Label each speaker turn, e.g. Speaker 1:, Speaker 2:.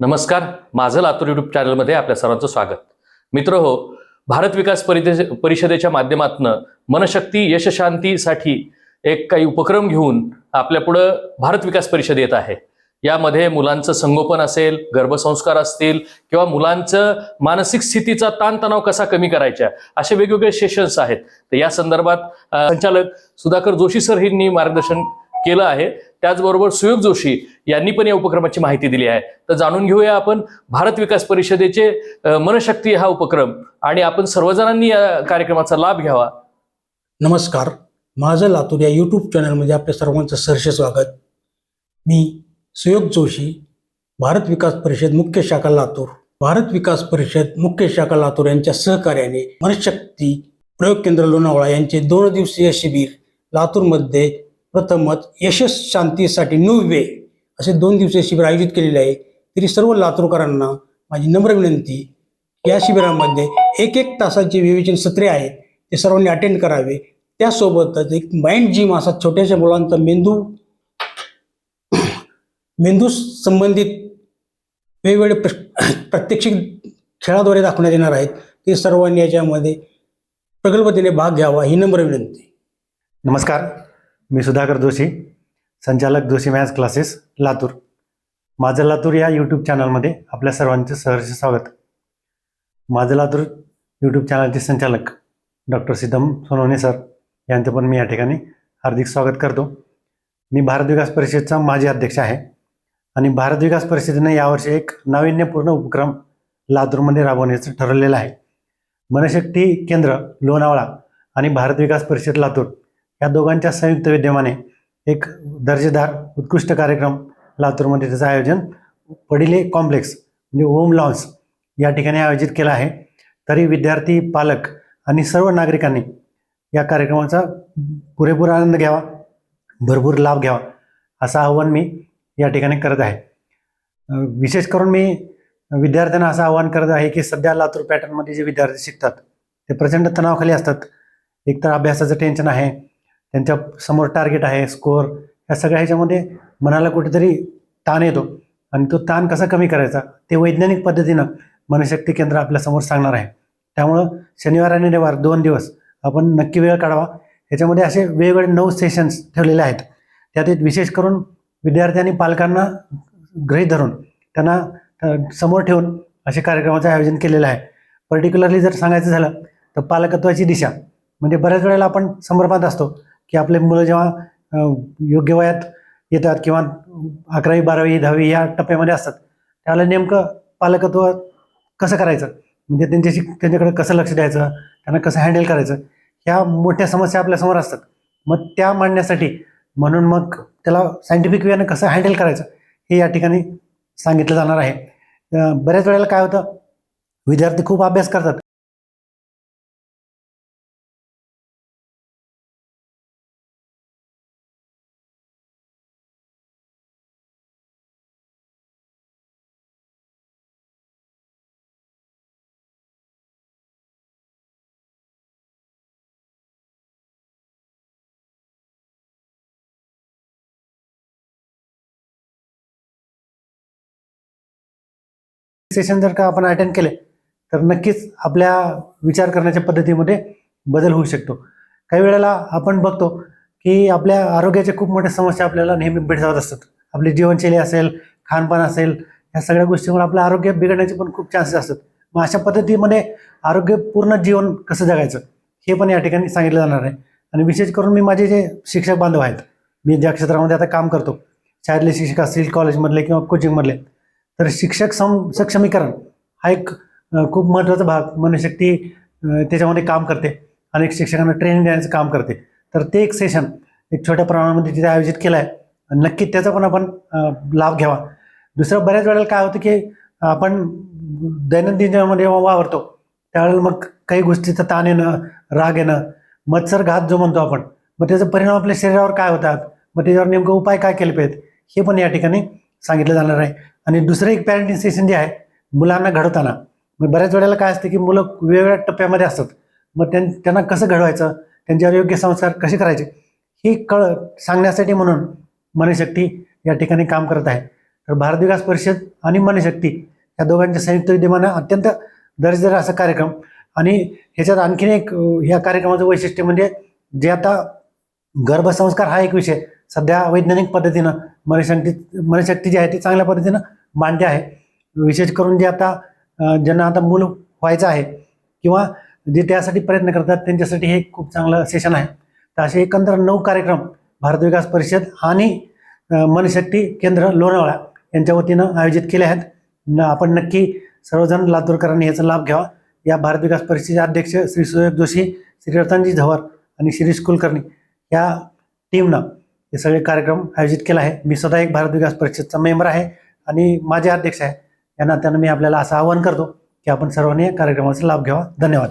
Speaker 1: नमस्कार. माझं लातूर युट्यूब चॅनलमध्ये आपल्या सर्वांचं स्वागत. मित्र हो भारत विकास परिदे परिषदेच्या माध्यमातनं मनशक्ती यशशांतीसाठी एक काही उपक्रम घेऊन आपल्यापुढं भारत विकास परिषद येत आहे. यामध्ये मुलांचं संगोपन असेल गर्भसंस्कार असतील किंवा मुलांचं मानसिक स्थितीचा ताणतणाव कसा कमी करायचा असे वेगवेगळे सेशन्स आहेत. तर या संदर्भात संचालक सुधाकर जोशी सर यांनी मार्गदर्शन केलं आहे. त्याचबरोबर सुयोग जोशी यांनी पण या उपक्रमाची माहिती दिली आहे. तर जाणून घेऊया आपण भारत विकास परिषदेचे मनशक्ती हा उपक्रम आणि आपण सर्वजणांनी या कार्यक्रमाचा लाभ घ्यावा.
Speaker 2: नमस्कार. माझं लातूर या यूट्यूब चॅनलमध्ये आपल्या सर्वांचं सरसे स्वागत. मी सुयोग जोशी भारत विकास परिषद मुख्य शाखा लातूर. भारत विकास परिषद मुख्य शाखा लातूर यांच्या सहकार्याने मनशक्ती प्रयोग केंद्र लोणावळा यांचे दोन दिवसीय शिबिर लातूरमध्ये प्रथमच यशस शांतीसाठी न्यू वे असे दोन दिवसीय शिबिर आयोजित केलेले आहे. तरी सर्व लातूरकरांना माझी नम्र विनंती या शिबिरामध्ये एक एक तासाची विवेचन सत्रे आहेत ते सर्वांनी अटेंड करावे. त्यासोबतच एक माइंड जिम असा छोट्याशा मुलांचा मेंदू मेंदू संबंधित वेगवेगळे प्र प्रात्यक्षिक खेळाद्वारे दाखवण्यात येणार आहेत. ते सर्वांनी याच्यामध्ये प्रगल्भतेने भाग घ्यावा ही नम्र विनंती.
Speaker 3: नमस्कार. मी सुधाकर जोशी संचालक जोशी मॅथ्स क्लासेस लातूर. माझं लातूर या यूट्यूब चॅनलमध्ये आपल्या सर्वांचे सहर्ष स्वागत. माझं लातूर यूट्यूब चॅनलचे संचालक डॉक्टर सिद्धम सोनवणे सर यांचं पण मी या ठिकाणी हार्दिक स्वागत करतो. मी भारत विकास परिषदचा माजी अध्यक्ष आहे. आणि भारत विकास परिषदेने यावर्षी एक नाविन्यपूर्ण उपक्रम लातूरमध्ये राबवण्याचं ठरवलेलं आहे. मनशक्ती केंद्र लोणावळा आणि भारत विकास परिषद लातूर या दोघांच्या संयुक्त विद्यमाने एक दर्जेदार उत्कृष्ट कार्यक्रम लातूरमध्ये त्याचं आयोजन पडिले कॉम्प्लेक्स म्हणजे ओम लॉन्स या ठिकाणी आयोजित केलं आहे. तरी विद्यार्थी पालक आणि सर्व नागरिकांनी या कार्यक्रमाचा पुरेपूर आनंद घ्यावा भरपूर लाभ घ्यावा असं आव्हान मी या ठिकाणी करत आहे. विशेष करून मी विद्यार्थ्यांना असं आवाहन करत आहे की सध्या लातूर पॅटर्नमध्ये जे विद्यार्थी शिकतात ते प्रचंड तणावाखाली असतात. एकतर अभ्यासाचं टेन्शन आहे त्यांच्यासमोर टार्गेट आहे स्कोअर या सगळ्या ह्याच्यामध्ये मनाला कुठेतरी ताण येतो. आणि तो ताण कसा कमी करायचा ते वैज्ञानिक पद्धतीनं मनशक्ती केंद्र आपल्यासमोर सांगणार आहे. त्यामुळं शनिवार आणि रविवार दोन दिवस आपण नक्की वेळ काढावा. ह्याच्यामध्ये असे वेगवेगळे नऊ सेशन्स ठेवलेले आहेत. त्यात विशेष करून विद्यार्थी आणि पालकांना गृहीत धरून त्यांना समोर ठेवून असे कार्यक्रमाचं आयोजन केलेलं आहे. पर्टिक्युलरली जर सांगायचं झालं तर पालकत्वाची दिशा म्हणजे बऱ्याच वेळेला आपण संभ्रमात असतो की आपले मुलं जेव्हा योग्य वयात येतात किंवा अकरावी बारावी दहावी या टप्प्यामध्ये असतात त्याला नेमकं पालकत्व कसं करायचं? म्हणजे त्यांच्याशी त्यांच्याकडे कसं लक्ष द्यायचं? त्यांना कसं हँडल करायचं? ह्या मोठ्या समस्या आपल्यासमोर असतात. मग त्या मांडण्यासाठी म्हणून मग त्याला सायंटिफिक वेनं कसं हँडल करायचं हे या ठिकाणी सांगितलं जाणार आहे. बऱ्याच वेळेला काय होतं विद्यार्थी खूप अभ्यास करतात. सेशन जर का आपण अटेंड केले तर नक्कीच आपल्या विचार करण्याच्या पद्धतीमध्ये बदल होऊ शकतो. काही वेळेला आपण बघतो की आपल्या आरोग्याच्या खूप मोठ्या समस्या आपल्याला नेहमी भेडसावत असतात. आपली जीवनशैली असेल खानपान असेल ह्या सगळ्या गोष्टीमुळे आपलं आरोग्य बिघडण्याचे पण खूप चान्सेस असतात. मग अशा पद्धतीमध्ये आरोग्यपूर्ण जीवन कसं जगायचं हे पण या ठिकाणी सांगितलं जाणार आहे. आणि विशेष करून मी माझे जे शिक्षक बांधव आहेत मी ज्या क्षेत्रामध्ये आता काम करतो शाळेतले शिक्षक असतील कॉलेजमधले किंवा कोचिंगमधले तर शिक्षक सम सक्षमीकरण हा एक खूप महत्त्वाचा भाग. मनशक्ती त्याच्यामध्ये काम करते अनेक शिक्षकांना ट्रेनिंग देण्याचं काम करते. तर ते एक सेशन एक छोट्या प्रमाणामध्ये तिथे आयोजित केलं आहे आणि नक्की त्याचा पण आपण लाभ घ्यावा. दुसरं बऱ्याच वेळेला काय होतं की आपण दैनंदिन जीवनामध्ये जेव्हा वावरतो त्यावेळेला मग काही गोष्टीचा ताण येणं राग येणं मत्सर घात जो म्हणतो आपण मग त्याचा परिणाम आपल्या शरीरावर काय होतात? मग त्याच्यावर नेमकं उपाय काय केले पाहिजेत? हे पण या ठिकाणी सांगितलं जाणार आहे. आणि दुसरं एक पॅरेंटिंग सेशन जे आहे मुलांना घडवताना. मग बऱ्याच वेळेला काय असतं की मुलं वेगवेगळ्या टप्प्यामध्ये असतात. मग त्यां त्यांना कसं घडवायचं? त्यांच्यावर योग्य संस्कार कसे करायचे? ही कळ सांगण्यासाठी म्हणून मनशक्ती या ठिकाणी काम करत आहे. तर भारत विकास परिषद आणि मनशक्ती या दोघांच्या संयुक्त विद्यमानं अत्यंत दर्जेदार असा कार्यक्रम. आणि ह्याच्यात आणखीन एक ह्या कार्यक्रमाचं वैशिष्ट्य म्हणजे जे आता गर्भसंस्कार हा एक विषय सध्या वैज्ञानिक पद्धतीनं मनशक्ती मनशक्ती जी आहे ती चांगल्या पद्धतीनं मांडते आहे. विशेष करून जे आता ज्यांना आता मूल व्हायचं आहे किंवा जे त्यासाठी प्रयत्न करतात त्यांच्यासाठी हे खूप चांगलं सेशन आहे. तर असे एकंदर नऊ कार्यक्रम भारत विकास परिषद आणि मनशक्ती केंद्र लोणावळा यांच्या वतीनं आयोजित केले आहेत. न आपण नक्की सर्वजण लातूरकरांनी याचा लाभ घ्यावा. या भारत विकास परिषदेचे अध्यक्ष श्री सुयोग जोशी श्री रतनजी झवर आणि शिरीष कुलकर्णी या टीमनं हे सगळे कार्यक्रम आयोजित केला आहे. मी स्वतः एक भारत विकास परिषदचा मेंबर आहे आणि माझे अध्यक्ष आहे. या नात्यानं मी आपल्याला असं आवाहन करतो की आपण सर्वांनी या कार्यक्रमाचा लाभ घ्यावा. धन्यवाद.